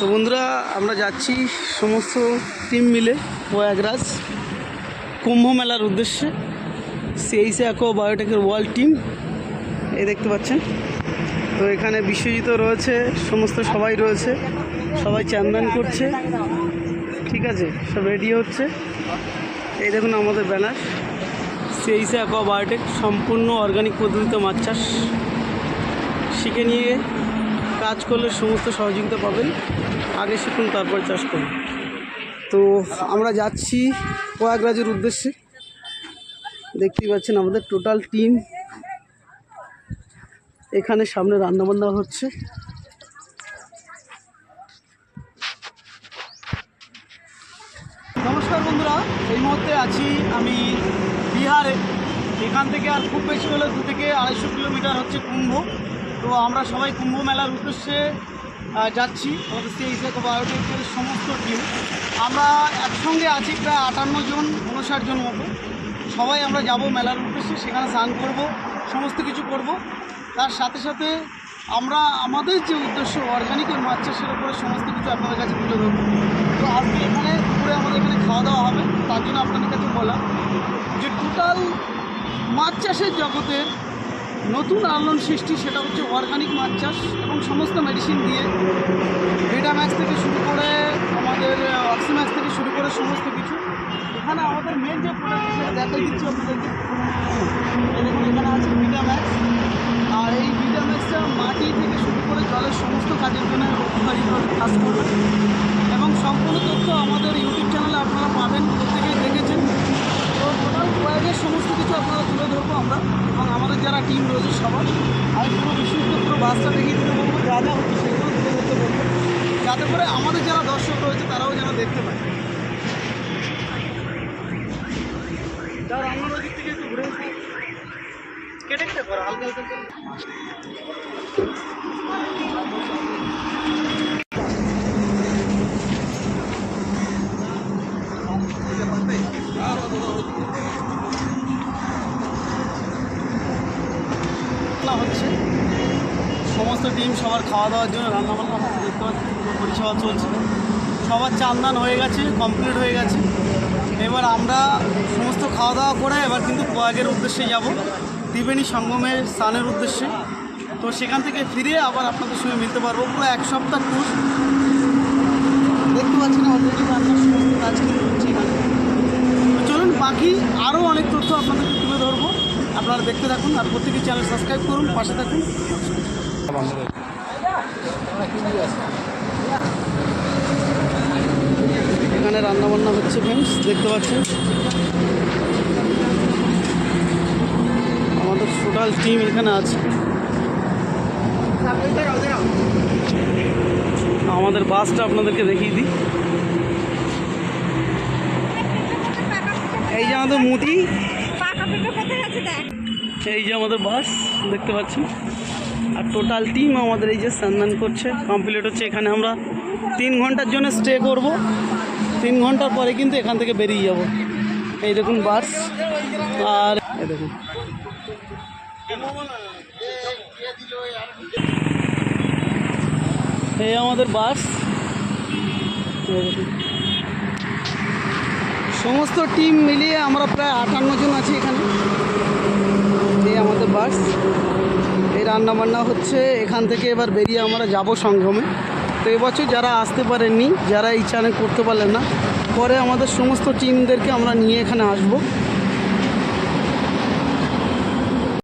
তো বন্ধুরা, আমরা যাচ্ছি সমস্ত টিম মিলে প্রয়াগরাজ কুম্ভ মেলার উদ্দেশ্যে। সিএইসে অ্যাকো বায়োটেকের ওয়ার্ল্ড টিম এই দেখতে পাচ্ছেন। তো এখানে বিশ্বজিৎ রয়েছে, সমস্ত সবাই রয়েছে, সবাই চান্দান করছে। ঠিক আছে, সব রেডি হচ্ছে। এই দেখুন আমাদের ব্যানার সিএইসে অ্যাকোয়া বায়োটেক সম্পূর্ণ অর্গানিক পদ্ধতিতে মাছ চাষ। শিখে নিয়ে কাজ করলে সমস্ত সহযোগিতা পাবেন। আগে শিখুন, তারপর চাষ করুন। তো আমরা যাচ্ছি প্রয়াগরাজের উদ্দেশ্যে। দেখতেই পাচ্ছেন আমাদের টোটাল টিম। এখানে সামনে রান্নাবান্না হচ্ছে। নমস্কার বন্ধুরা, এই মুহূর্তে আছি আমি বিহারে। এখান থেকে আর খুব বেশি হলে দু থেকে আড়াইশো কিলোমিটার হচ্ছে কুম্ভ। তো আমরা সবাই কুম্ভ মেলার উদ্দেশ্যে যাচ্ছি আমাদের হিসেবে বায়োটেকের সমস্ত টিম আমরা একসঙ্গে আছি প্রায় আটান্ন জন উনষাট জন মতো। সবাই আমরা যাব মেলার উদ্দেশ্যে, সেখানে স্নান করব, সমস্ত কিছু করব। তার সাথে সাথে আমরা, আমাদের যে উদ্দেশ্য অর্গানিকের মাছ চাষের উপরে সমস্ত কিছু আপনাদের কাছে তুলে ধরবো। তো আজকে এখানে দুপুরে আমাদের এখানে খাওয়া দাওয়া হবে, তার জন্য আপনাদের কাছে বলা যে টোটাল মাছ চাষের জগতের নতুন আলোড়ন সৃষ্টি, সেটা হচ্ছে অর্গানিক মাছ চাষ এবং সমস্ত মেডিসিন দিয়ে ভিটা ম্যাক্স থেকে শুরু করে আমাদের অক্সি ম্যাক্স থেকে শুরু করে সমস্ত কিছু। এখানে আমাদের মেন যে প্রোডাক্ট সেটা দেখাই দিচ্ছি আপনাদেরকে। দেখুন, এখানে আছে ভিটাম্যাক্স আর এই ভিটা ম্যাক্সটা মাটি থেকে শুরু করে জলের সমস্ত কাজের জন্য উপকারীভাবে কাজ করবে। এবং সম্পূর্ণ তথ্য আমাদের ইউটিউব চ্যানেলে আপনারা পাবেন প্রত্যেকেই দেখেছেন তো টোটাল প্রয়োগের সমস্ত কিছু আপনারা তুলে ধরবো আমরা এবং আমাদের যারা টিম রয়েছে সবার আমি পুরো পুরো বাসটা দেখিয়ে দিতে বলব যা যা হচ্ছে সেগুলো তুলে ধরতে বলব। যাতে করে আমাদের যারা দর্শক রয়েছে, তারাও যেন দেখতে পায়। তার আমার দিক থেকে একটু ঘুরে। কেটে কেটে করো হালকা হালকা করে। রান্না হচ্ছে সমস্ত টিম সবার খাওয়া দাওয়ার জন্য রান্না বান্না হচ্ছে দেখতে পাচ্ছি পুরো পরিষেবা চলছে। সবার চান্দান হয়ে গেছে কমপ্লিট হয়ে গেছে। এবার আমরা সমস্ত খাওয়া দাওয়া করে এবার কিন্তু প্রয়াগের উদ্দেশ্যে যাব, ত্রিবেণী সঙ্গমের স্নানের উদ্দেশ্যে। তো সেখান থেকে ফিরে আবার আপনাদের সঙ্গে মিলতে পারব, পুরো এক সপ্তাহ ট্যুর দেখতে পাচ্ছেন অলরেডি রান্নার সমস্ত কাজ কিন্তু চলুন, বাকি আরও অনেক তথ্য আপনাদেরকে তুলে ধরবো। আপনারা দেখতে থাকুন আর প্রত্যেকের চ্যানেল সাবস্ক্রাইব করুন, পাশে থাকুন। এখানে রান্না বান্না হচ্ছে ফ্রেন্ডস দেখতে পাচ্ছেন? আমাদের টোটাল টিম এখানে আছে। আমাদের বাসটা আপনাদেরকে দেখিয়ে দিই। এই যে আমাদের মুদি। এই যে আমাদের বাস দেখতে পাচ্ছেন? আর টোটাল টিম আমাদের এই যে স্নান করছে। কমপ্লিট হচ্ছে এখানে আমরা তিন ঘণ্টার জন্য স্টে করব। তিন ঘণ্টার পরে কিন্তু এখান থেকে বেরিয়ে যাব। এই দেখুন বাস আর দেখুন। এই আমাদের বাস সমস্ত টিম মিলিয়ে আমরা প্রায় আটান্ন জন আছি এখানে। এই আমাদের বাস রান্না বান্না হচ্ছে, এখান থেকে এবার বেরিয়ে আমরা যাব সঙ্গমে। তো এবছর যারা আসতে পারেননি, যারা চ্যানেল করতে পারলেন না, পরে আমাদের সমস্ত টিমদেরকে আমরা নিয়ে এখানে আসব।